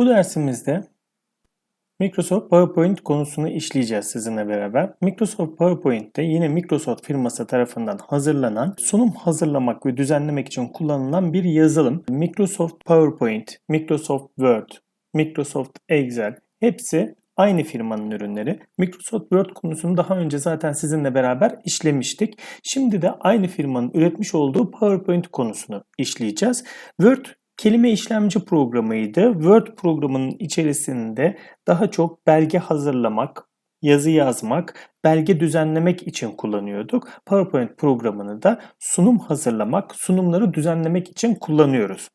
Bu dersimizde Microsoft PowerPoint konusunu işleyeceğiz sizinle beraber. Microsoft PowerPoint'te yine Microsoft firması tarafından hazırlanan sunum hazırlamak ve düzenlemek için kullanılan bir yazılım. Microsoft PowerPoint, Microsoft Word, Microsoft Excel hepsi aynı firmanın ürünleri. Microsoft Word konusunu daha önce zaten sizinle beraber işlemiştik. Şimdi de aynı firmanın üretmiş olduğu PowerPoint konusunu işleyeceğiz. Word kelime işlemci programıydı. Word programının içerisinde daha çok belge hazırlamak, yazı yazmak, belge düzenlemek için kullanıyorduk. PowerPoint programını da sunum hazırlamak, sunumları düzenlemek için kullanıyoruz.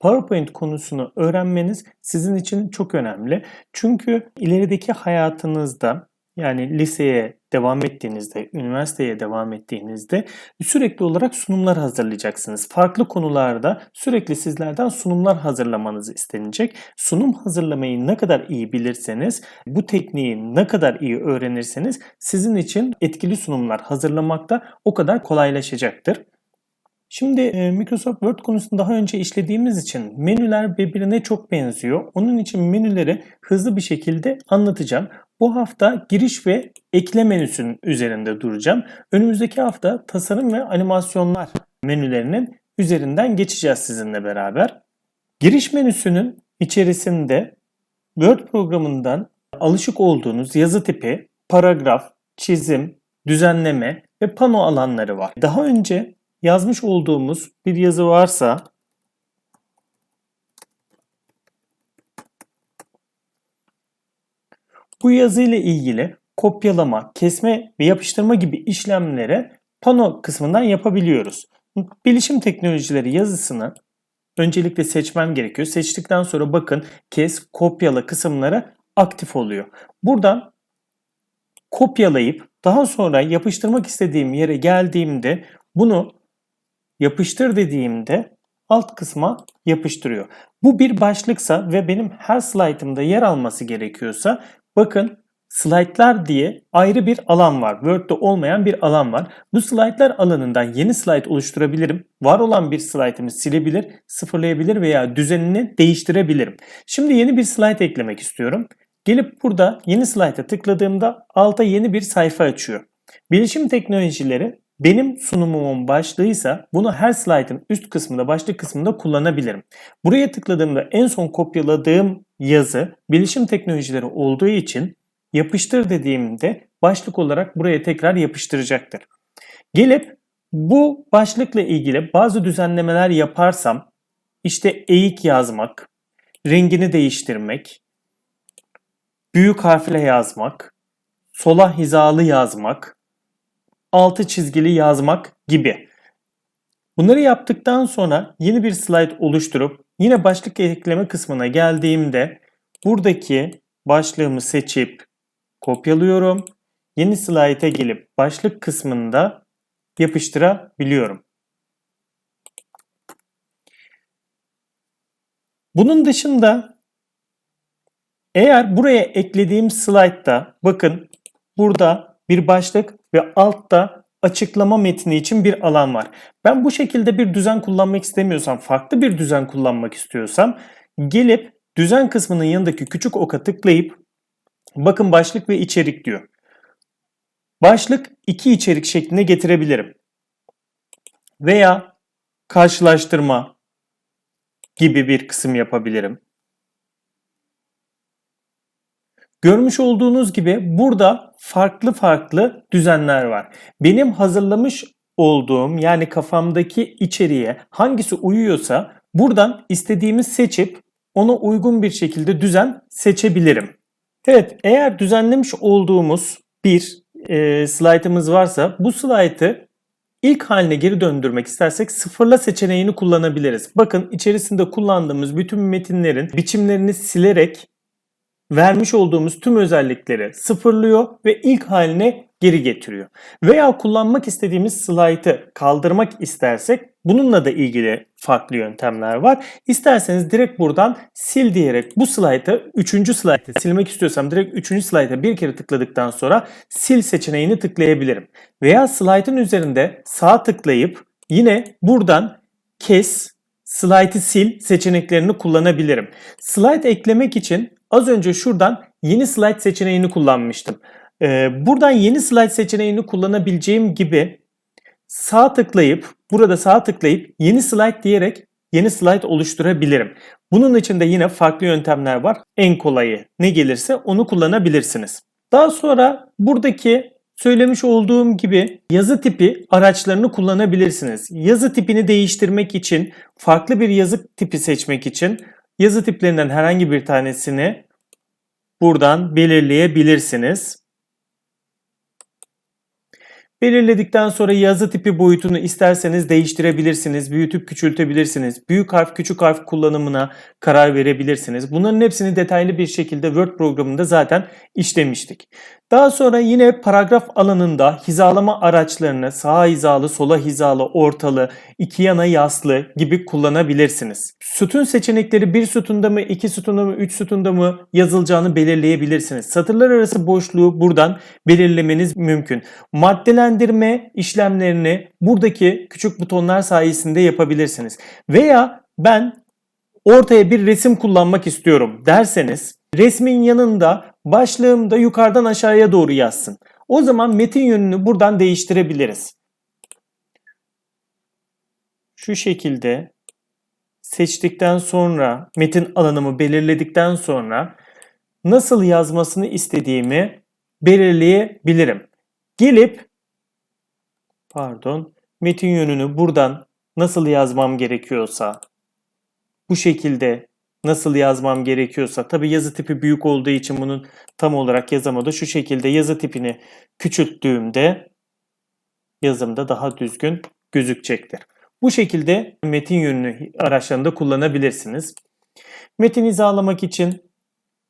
PowerPoint konusunu öğrenmeniz sizin için çok önemli. Çünkü ilerideki hayatınızda yani liseye devam ettiğinizde, üniversiteye devam ettiğinizde sürekli olarak sunumlar hazırlayacaksınız. Farklı konularda sürekli sizlerden sunumlar hazırlamanız istenecek. Sunum hazırlamayı ne kadar iyi bilirseniz, bu tekniği ne kadar iyi öğrenirseniz sizin için etkili sunumlar hazırlamakta o kadar kolaylaşacaktır. Şimdi Microsoft Word konusunu daha önce işlediğimiz için menüler birbirine çok benziyor. Onun için menüleri hızlı bir şekilde anlatacağım. Bu hafta giriş ve ekle menüsünün üzerinde duracağım. Önümüzdeki hafta tasarım ve animasyonlar menülerinin üzerinden geçeceğiz sizinle beraber. Giriş menüsünün içerisinde Word programından alışık olduğunuz yazı tipi, paragraf, çizim, düzenleme ve pano alanları var. Daha önce yazmış olduğumuz bir yazı varsa bu yazı ile ilgili kopyalama, kesme ve yapıştırma gibi işlemlere pano kısmından yapabiliyoruz. Bilişim teknolojileri yazısını öncelikle seçmem gerekiyor. Seçtikten sonra bakın kes, kopyala kısımları aktif oluyor. Buradan kopyalayıp daha sonra yapıştırmak istediğim yere geldiğimde bunu yapıştır dediğimde alt kısma yapıştırıyor. Bu bir başlıksa ve benim her slaytımda yer alması gerekiyorsa bakın slaytlar diye ayrı bir alan var. Word'de olmayan bir alan var. Bu slaytlar alanından yeni slayt oluşturabilirim. Var olan bir slaytımı silebilir, sıfırlayabilir veya düzenini değiştirebilirim. Şimdi yeni bir slayt eklemek istiyorum. Gelip burada yeni slayta tıkladığımda alta yeni bir sayfa açıyor. Bilişim teknolojileri benim sunumumun başlığıysa bunu her slaytın üst kısmında, başlık kısmında kullanabilirim. Buraya tıkladığımda en son kopyaladığım yazı bilişim teknolojileri olduğu için yapıştır dediğimde başlık olarak buraya tekrar yapıştıracaktır. Gelip bu başlıkla ilgili bazı düzenlemeler yaparsam işte eğik yazmak, rengini değiştirmek, büyük harfle yazmak, sola hizalı yazmak, altı çizgili yazmak gibi. Bunları yaptıktan sonra yeni bir slide oluşturup yine başlık ekleme kısmına geldiğimde buradaki başlığımı seçip kopyalıyorum. Yeni slayta gelip başlık kısmında yapıştırabiliyorum. Bunun dışında eğer buraya eklediğim slaytta bakın burada bir başlık ve altta açıklama metni için bir alan var. Ben bu şekilde bir düzen kullanmak istemiyorsam, farklı bir düzen kullanmak istiyorsam gelip düzen kısmının yanındaki küçük oka tıklayıp bakın başlık ve içerik diyor. Başlık iki içerik şeklinde getirebilirim. Veya karşılaştırma gibi bir kısım yapabilirim. Görmüş olduğunuz gibi burada farklı farklı düzenler var. Benim hazırlamış olduğum yani kafamdaki içeriğe hangisi uyuyorsa buradan istediğimi seçip ona uygun bir şekilde düzen seçebilirim. Evet eğer düzenlemiş olduğumuz bir e, slaytımız varsa bu slaytı ilk haline geri döndürmek istersek sıfırla seçeneğini kullanabiliriz. Bakın içerisinde kullandığımız bütün metinlerin biçimlerini silerek vermiş olduğumuz tüm özellikleri sıfırlıyor ve ilk haline geri getiriyor. Veya kullanmak istediğimiz slaytı kaldırmak istersek bununla da ilgili farklı yöntemler var. İsterseniz direkt buradan sil diyerek bu slaytı 3. slaytı silmek istiyorsam direkt 3. slayta bir kere tıkladıktan sonra sil seçeneğini tıklayabilirim. Veya slaytın üzerinde sağ tıklayıp yine buradan kes slide'ı sil seçeneklerini kullanabilirim. Slide eklemek için az önce şuradan yeni slide seçeneğini kullanmıştım. Ee, buradan yeni slide seçeneğini kullanabileceğim gibi sağ tıklayıp burada sağ tıklayıp yeni slide diyerek yeni slide oluşturabilirim. Bunun için de yine farklı yöntemler var. En kolayı ne gelirse onu kullanabilirsiniz. Daha sonra buradaki söylemiş olduğum gibi yazı tipi araçlarını kullanabilirsiniz. Yazı tipini değiştirmek için, farklı bir yazı tipi seçmek için yazı tiplerinden herhangi bir tanesini buradan belirleyebilirsiniz. Belirledikten sonra yazı tipi boyutunu isterseniz değiştirebilirsiniz, büyütüp küçültebilirsiniz. Büyük harf, küçük harf kullanımına karar verebilirsiniz. Bunların hepsini detaylı bir şekilde Word programında zaten işlemiştik. Daha sonra yine paragraf alanında hizalama araçlarını sağa hizalı, sola hizalı, ortalı, iki yana yaslı gibi kullanabilirsiniz. Sütun seçenekleri bir sütunda mı, iki sütunda mı, üç sütunda mı yazılacağını belirleyebilirsiniz. Satırlar arası boşluğu buradan belirlemeniz mümkün. Maddelendirme işlemlerini buradaki küçük butonlar sayesinde yapabilirsiniz. Veya ben ortaya bir resim kullanmak istiyorum derseniz resmin yanında başlığım da yukarıdan aşağıya doğru yazsın. O zaman metin yönünü buradan değiştirebiliriz. Şu şekilde seçtikten sonra metin alanımı belirledikten sonra nasıl yazmasını istediğimi belirleyebilirim. Gelip pardon metin yönünü buradan nasıl yazmam gerekiyorsa bu şekilde nasıl yazmam gerekiyorsa tabi yazı tipi büyük olduğu için bunun tam olarak yazamadı. Şu şekilde yazı tipini küçülttüğümde yazımda daha düzgün gözükecektir. Bu şekilde metin yönünü araçlarında kullanabilirsiniz. Metin hizalamak için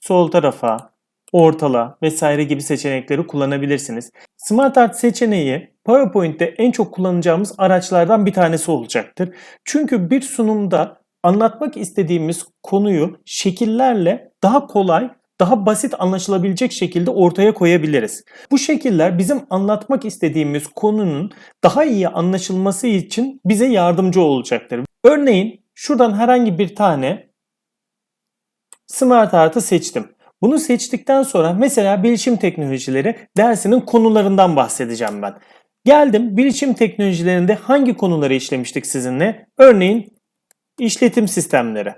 sol tarafa, ortala vesaire gibi seçenekleri kullanabilirsiniz. SmartArt seçeneği PowerPoint'te en çok kullanacağımız araçlardan bir tanesi olacaktır. Çünkü bir sunumda anlatmak istediğimiz konuyu şekillerle daha kolay, daha basit anlaşılabilecek şekilde ortaya koyabiliriz. Bu şekiller bizim anlatmak istediğimiz konunun daha iyi anlaşılması için bize yardımcı olacaktır. Örneğin şuradan herhangi bir tane Smart Art'ı seçtim. Bunu seçtikten sonra mesela bilişim teknolojileri dersinin konularından bahsedeceğim ben. Geldim bilişim teknolojilerinde hangi konuları işlemiştik sizinle? Örneğin işletim sistemleri.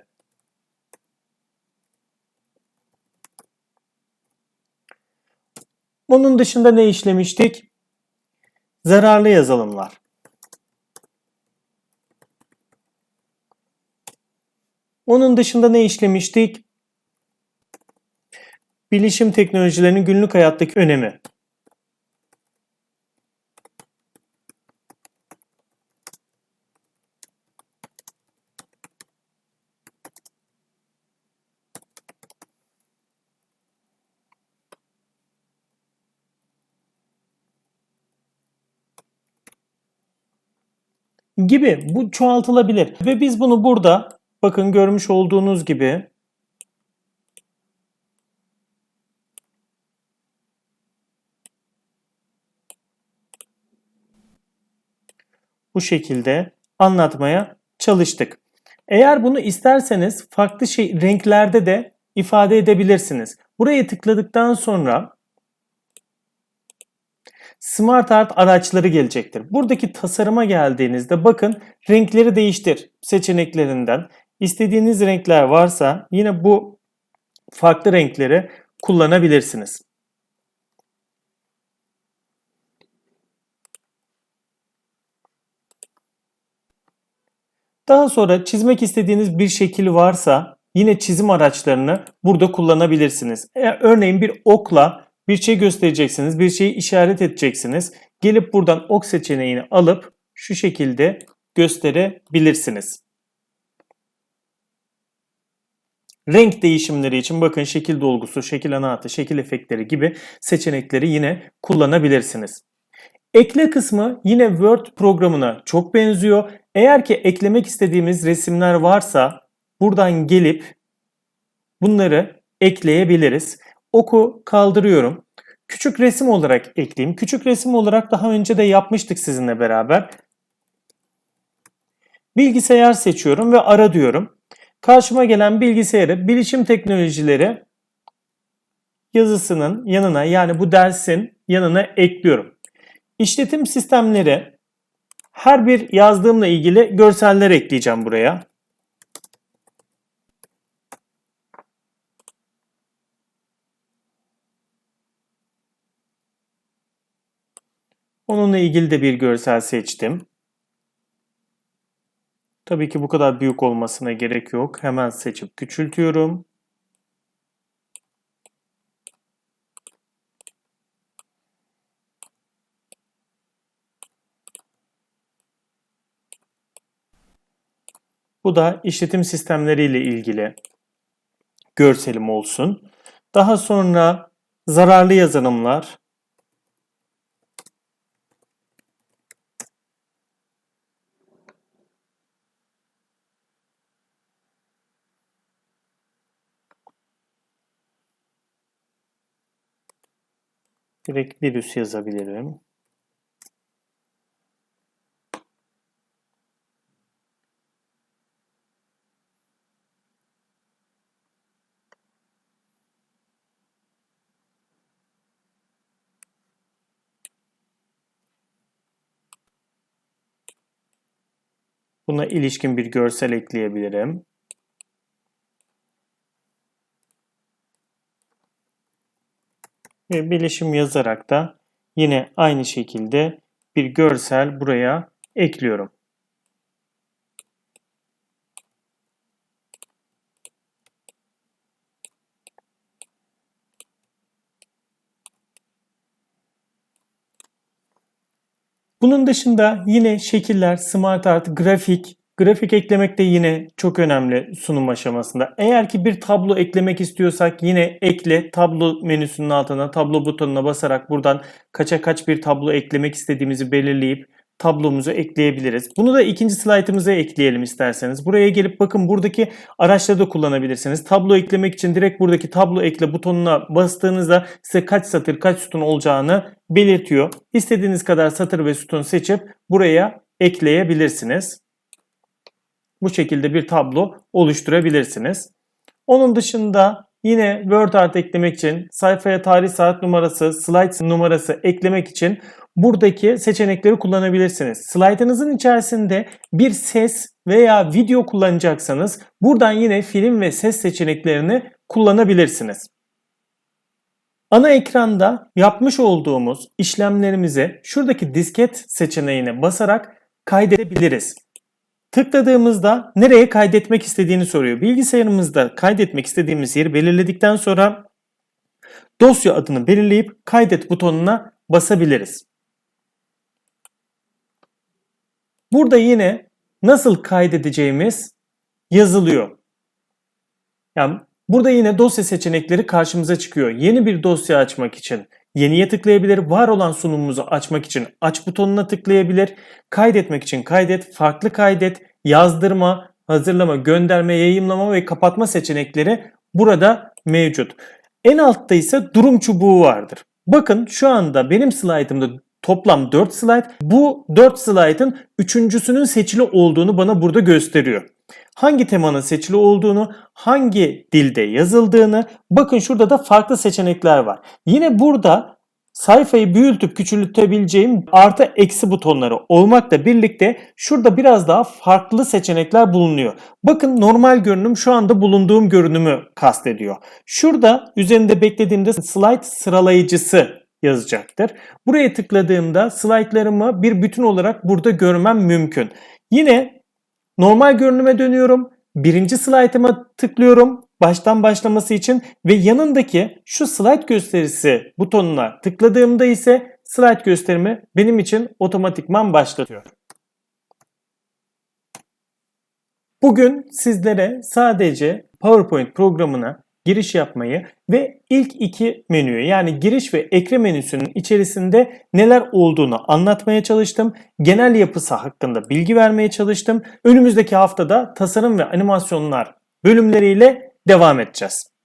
Bunun dışında ne işlemiştik? Zararlı yazılımlar. Onun dışında ne işlemiştik? Bilişim teknolojilerinin günlük hayattaki önemi. Gibi bu çoğaltılabilir. Ve biz bunu burada bakın görmüş olduğunuz gibi bu şekilde anlatmaya çalıştık. Eğer bunu isterseniz farklı şey renklerde de ifade edebilirsiniz. Buraya tıkladıktan sonra Smart Art araçları gelecektir. Buradaki tasarıma geldiğinizde bakın renkleri değiştir seçeneklerinden. İstediğiniz renkler varsa yine bu farklı renkleri kullanabilirsiniz. Daha sonra çizmek istediğiniz bir şekil varsa yine çizim araçlarını burada kullanabilirsiniz. Eğer örneğin bir okla bir şey göstereceksiniz, bir şeyi işaret edeceksiniz. Gelip buradan ok seçeneğini alıp şu şekilde gösterebilirsiniz. Renk değişimleri için bakın şekil dolgusu, şekil anahatı, şekil efektleri gibi seçenekleri yine kullanabilirsiniz. Ekle kısmı yine Word programına çok benziyor. Eğer ki eklemek istediğimiz resimler varsa buradan gelip bunları ekleyebiliriz. Oku kaldırıyorum. Küçük resim olarak ekleyeyim. Küçük resim olarak daha önce de yapmıştık sizinle beraber. Bilgisayar seçiyorum ve ara diyorum. Karşıma gelen bilgisayarı bilişim teknolojileri yazısının yanına yani bu dersin yanına ekliyorum. İşletim sistemleri her bir yazdığımla ilgili görseller ekleyeceğim buraya. Onunla ilgili de bir görsel seçtim. Tabii ki bu kadar büyük olmasına gerek yok. Hemen seçip küçültüyorum. Bu da işletim sistemleriyle ilgili görselim olsun. Daha sonra zararlı yazılımlar, Direkt virüs yazabilirim. Buna ilişkin bir görsel ekleyebilirim. Ve bilişim yazarak da yine aynı şekilde bir görsel buraya ekliyorum. Bunun dışında yine şekiller, smart art, grafik, grafik eklemek de yine çok önemli sunum aşamasında. Eğer ki bir tablo eklemek istiyorsak yine ekle tablo menüsünün altına tablo butonuna basarak buradan kaça kaç bir tablo eklemek istediğimizi belirleyip tablomuzu ekleyebiliriz. Bunu da ikinci slaytımıza ekleyelim isterseniz. Buraya gelip bakın buradaki araçları da kullanabilirsiniz. Tablo eklemek için direkt buradaki tablo ekle butonuna bastığınızda size kaç satır kaç sütun olacağını belirtiyor. İstediğiniz kadar satır ve sütun seçip buraya ekleyebilirsiniz. Bu şekilde bir tablo oluşturabilirsiniz. Onun dışında yine Word Art eklemek için sayfaya tarih saat numarası, slide numarası eklemek için buradaki seçenekleri kullanabilirsiniz. Slide'ınızın içerisinde bir ses veya video kullanacaksanız buradan yine film ve ses seçeneklerini kullanabilirsiniz. Ana ekranda yapmış olduğumuz işlemlerimizi şuradaki disket seçeneğine basarak kaydedebiliriz. Tıkladığımızda nereye kaydetmek istediğini soruyor. Bilgisayarımızda kaydetmek istediğimiz yeri belirledikten sonra dosya adını belirleyip kaydet butonuna basabiliriz. Burada yine nasıl kaydedeceğimiz yazılıyor. Yani burada yine dosya seçenekleri karşımıza çıkıyor. Yeni bir dosya açmak için yeniye tıklayabilir, var olan sunumumuzu açmak için aç butonuna tıklayabilir, kaydetmek için kaydet, farklı kaydet, yazdırma, hazırlama, gönderme, yayınlama ve kapatma seçenekleri burada mevcut. En altta ise durum çubuğu vardır. Bakın şu anda benim slaytımda Toplam 4 slide. Bu 4 slide'ın üçüncüsünün seçili olduğunu bana burada gösteriyor. Hangi temanın seçili olduğunu, hangi dilde yazıldığını, bakın şurada da farklı seçenekler var. Yine burada sayfayı büyütüp küçültebileceğim artı eksi butonları olmakla birlikte şurada biraz daha farklı seçenekler bulunuyor. Bakın normal görünüm şu anda bulunduğum görünümü kastediyor. Şurada üzerinde beklediğimde slide sıralayıcısı yazacaktır. Buraya tıkladığımda slaytlarımı bir bütün olarak burada görmem mümkün. Yine normal görünüme dönüyorum. Birinci slaytıma tıklıyorum baştan başlaması için ve yanındaki şu slide gösterisi butonuna tıkladığımda ise slide gösterimi benim için otomatikman başlatıyor. Bugün sizlere sadece PowerPoint programına giriş yapmayı ve ilk iki menüyü yani giriş ve ekle menüsünün içerisinde neler olduğunu anlatmaya çalıştım. Genel yapısı hakkında bilgi vermeye çalıştım. Önümüzdeki haftada tasarım ve animasyonlar bölümleriyle devam edeceğiz.